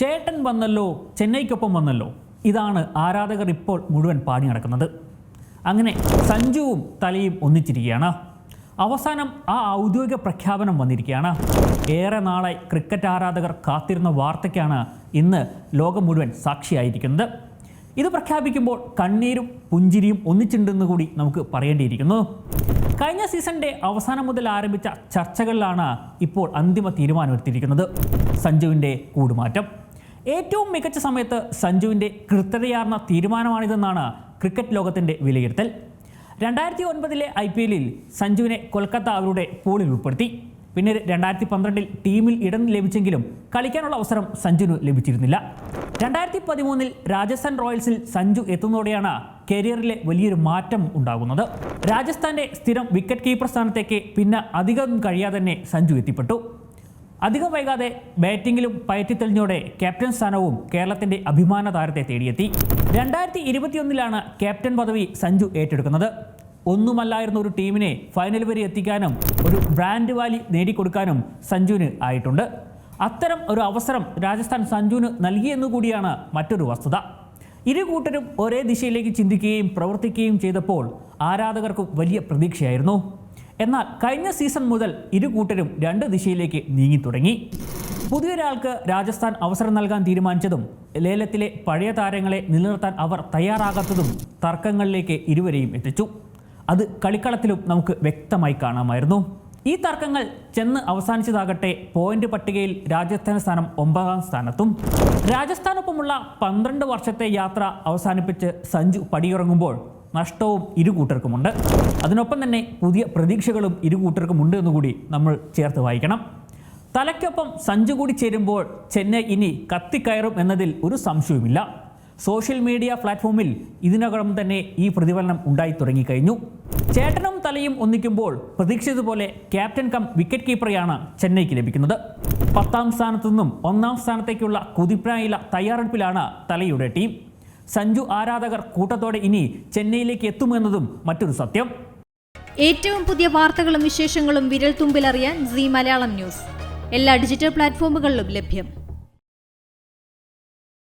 ചേട്ടൻ വന്നല്ലോ ചെന്നൈക്കൊപ്പം വന്നല്ലോ. ഇതാണ് ആരാധകർ ഇപ്പോൾ മുഴുവൻ പാടി നടക്കുന്നത്. അങ്ങനെ സഞ്ജുവും തലയും ഒന്നിച്ചിരിക്കുകയാണ്. അവസാനം ആ ഔദ്യോഗിക പ്രഖ്യാപനം വന്നിരിക്കുകയാണ്. ഏറെ നാളായി ക്രിക്കറ്റ് ആരാധകർ കാത്തിരുന്ന വാർത്തയ്ക്കാണ് ഇന്ന് ലോകം മുഴുവൻ സാക്ഷിയായിരിക്കുന്നത്. ഇത് പ്രഖ്യാപിക്കുമ്പോൾ കണ്ണീരും പുഞ്ചിരിയും ഒന്നിച്ചുണ്ടെന്ന് കൂടി നമുക്ക് പറയേണ്ടിയിരിക്കുന്നു. കഴിഞ്ഞ സീസണിന്റെ അവസാനം മുതൽ ആരംഭിച്ച ചർച്ചകളിലാണ് ഇപ്പോൾ അന്തിമ തീരുമാനമെടുത്തിരിക്കുന്നത്. സഞ്ജുവിന്റെ കൂടുമാറ്റം. ഏറ്റവും മികച്ച സമയത്ത് സഞ്ജുവിന്റെ കൃത്യതയാർന്ന തീരുമാനമാണിതെന്നാണ് ക്രിക്കറ്റ് ലോകത്തിന്റെ വിലയിരുത്തൽ. രണ്ടായിരത്തി ഒൻപതിലെ ഐ പി എല്ലിൽ സഞ്ജുവിനെ കൊൽക്കത്ത അവരുടെ പൂളിൽ ഉൾപ്പെടുത്തി. പിന്നീട് രണ്ടായിരത്തി പന്ത്രണ്ടിൽ ടീമിൽ ഇടം ലഭിച്ചെങ്കിലും കളിക്കാനുള്ള അവസരം സഞ്ജുവിന് ലഭിച്ചിരുന്നില്ല. രണ്ടായിരത്തി പതിമൂന്നിൽ രാജസ്ഥാൻ റോയൽസിൽ സഞ്ജു എത്തുന്നതോടെയാണ് കരിയറിലെ വലിയൊരു മാറ്റം ഉണ്ടാകുന്നത്. രാജസ്ഥാന്റെ സ്ഥിരം വിക്കറ്റ് കീപ്പർ സ്ഥാനത്തേക്ക് പിന്നെ അധികം കഴിയാതെ തന്നെ സഞ്ജു എത്തിപ്പെട്ടു. അധികം വൈകാതെ ബാറ്റിംഗിലും പയറ്റിത്തെളിഞ്ഞോടെ ക്യാപ്റ്റൻ സ്ഥാനവും കേരളത്തിന്റെ അഭിമാന താരത്തെ തേടിയെത്തി. രണ്ടായിരത്തി ഇരുപത്തിയൊന്നിലാണ് ക്യാപ്റ്റൻ പദവി സഞ്ജു ഏറ്റെടുക്കുന്നത്. ഒന്നുമല്ലായിരുന്ന ഒരു ടീമിനെ ഫൈനൽ വരെ എത്തിക്കാനും ഒരു ബ്രാൻഡ് വാലി നേടിക്കൊടുക്കാനും സഞ്ജുവിന് ആയിട്ടുണ്ട്. അത്തരം ഒരു അവസരം രാജസ്ഥാൻ സഞ്ജുവിന് നൽകിയെന്നുകൂടിയാണ് മറ്റൊരു വസ്തുത. ഇരു കൂട്ടരും ഒരേ ദിശയിലേക്ക് ചിന്തിക്കുകയും പ്രവർത്തിക്കുകയും ചെയ്തപ്പോൾ ആരാധകർക്ക് വലിയ പ്രതീക്ഷയായിരുന്നു. എന്നാൽ കഴിഞ്ഞ സീസൺ മുതൽ ഇരു കൂട്ടരും രണ്ട് ദിശയിലേക്ക് നീങ്ങി തുടങ്ങി. പുതിയൊരാൾക്ക് രാജസ്ഥാൻ അവസരം നൽകാൻ തീരുമാനിച്ചതും ലേലത്തിലെ പഴയ താരങ്ങളെ നിലനിർത്താൻ അവർ തയ്യാറാകാത്തതും തർക്കങ്ങളിലേക്ക് ഇരുവരെയും എത്തിച്ചു. അത് കളിക്കളത്തിലും നമുക്ക് വ്യക്തമായി കാണാമായിരുന്നു. ഈ തർക്കങ്ങൾ ചെന്ന് അവസാനിച്ചതാകട്ടെ പോയിന്റ് പട്ടികയിൽ രാജസ്ഥാൻ സ്ഥാനം ഒമ്പതാം സ്ഥാനത്തും. രാജസ്ഥാനൊപ്പമുള്ള പന്ത്രണ്ട് വർഷത്തെ യാത്ര അവസാനിപ്പിച്ച് സഞ്ജു പടിയിറങ്ങുമ്പോൾ നഷ്ടവും ഇരു കൂട്ടർക്കുമുണ്ട്. അതിനൊപ്പം തന്നെ പുതിയ പ്രതീക്ഷകളും ഇരു കൂട്ടർക്കുമുണ്ട് എന്നുകൂടി നമ്മൾ ചേർത്ത് വായിക്കണം. തലയ്ക്കൊപ്പം സഞ്ചു കൂടി ചേരുമ്പോൾ ചെന്നൈ ഇനി കത്തിക്കയറും എന്നതിൽ ഒരു സംശയവുമില്ല. സോഷ്യൽ മീഡിയ പ്ലാറ്റ്ഫോമിൽ ഇതിനകം തന്നെ ഈ പ്രതിഫലനം ഉണ്ടായി തുടങ്ങിക്കഴിഞ്ഞു. ചേട്ടനും തലയും ഒന്നിക്കുമ്പോൾ പ്രതീക്ഷിച്ചതുപോലെ ക്യാപ്റ്റൻ കം വിക്കറ്റ് കീപ്പറെയാണ് ചെന്നൈക്ക് ലഭിക്കുന്നത്. പത്താം സ്ഥാനത്തു നിന്നും ഒന്നാം സ്ഥാനത്തേക്കുള്ള കുതിപ്പിനായുള്ള തയ്യാറെടുപ്പിലാണ് തലയുടെ ടീം. സഞ്ജു ആരാധകർ കൂട്ടത്തോടെ ഇനി ചെന്നൈയിലേക്ക് എത്തുമെന്നതും മറ്റൊരു സത്യം. ഏറ്റവും പുതിയ വാർത്തകളും വിശേഷങ്ങളും വിരൽ തുമ്പിലറിയാൻ സി മലയാളം ന്യൂസ്. എല്ലാ ഡിജിറ്റൽ പ്ലാറ്റ്ഫോമുകളിലും ലഭ്യം.